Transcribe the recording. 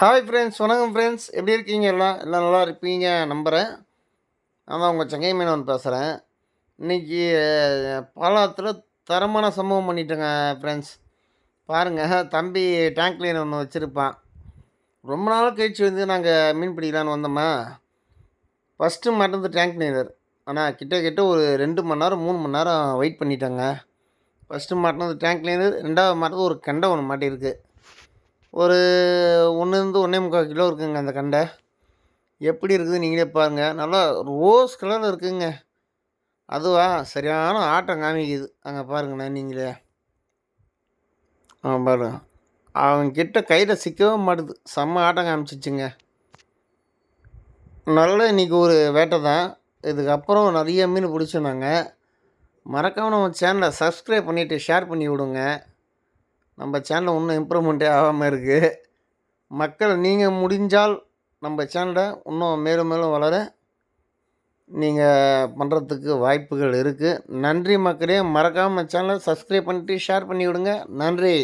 Hi friends வணக்கம் friends எப்படி இருக்கீங்க எல்லாம்? எல்லாம் நல்லா இருப்பீங்க? நம்புகிறேன் நான் தான் உங்கள் செங்கை மீனவன் பேசுகிறேன் இன்றைக்கி பாலாத்தில் தரமான சம்பவம் பண்ணிட்டேங்க ஃப்ரெண்ட்ஸ் பாருங்கள் தம்பி டேங்க் லைன் ஒன்று வச்சுருப்பான். ரொம்ப நாளாக கழிச்சு வந்து நாங்கள் மீன் பிடிக்கலான்னு வந்தோமா? ஃபஸ்ட்டு மாட்டினது டேங்க் லைனர் ஆனால் கிட்ட கிட்ட ஒரு ரெண்டு மணி நேரம் மூணு மணி நேரம் வெயிட் பண்ணிட்டேங்க. ஃபஸ்ட்டு மாட்டினது டேங்க் லைனர் ரெண்டாவது மாட்டினது ஒரு கெண்டை ஒன்று மாட்டியிருக்கு. ஒரு ஒன்றுலேருந்து ஒன்றே முக்கால் கிலோ இருக்குங்க அந்த கண்டை. எப்படி இருக்குது நீங்களே பாருங்கள் நல்லா ரோஸ் கலரில் இருக்குங்க. அதுவா? சரியான ஆட்டம் காமிக்குது. அங்கே பாருங்கண்ணே நீங்களே. ஆ பாருங்க. அவன்கிட்ட கையில் சிக்கவே மாட்டுது. செம்ம ஆட்டம் காமிச்சிச்சுங்க. நல்ல இன்றைக்கி ஒரு வேட்டை தான். இதுக்கப்புறம் நிறைய மீன் பிடிச்சோம் நாங்கள் மறக்காமல் நம்ம சேனலை சப்ஸ்கிரைப் பண்ணிவிட்டு ஷேர் பண்ணி விடுங்க. நம்ம சேனலில் இன்னும் இம்ப்ரூவ்மெண்ட்டே ஆகாமல் இருக்குது மக்கள் நீங்கள் முடிஞ்சால் நம்ம சேனலை இன்னும் மேலும் மேலும் வளர நீங்கள் பண்ணுறதுக்கு வாய்ப்புகள் இருக்குது நன்றி மக்களே. மறக்காமல் சேனலை சப்ஸ்கிரைப் பண்ணிட்டு ஷேர் பண்ணி விடுங்க நன்றி.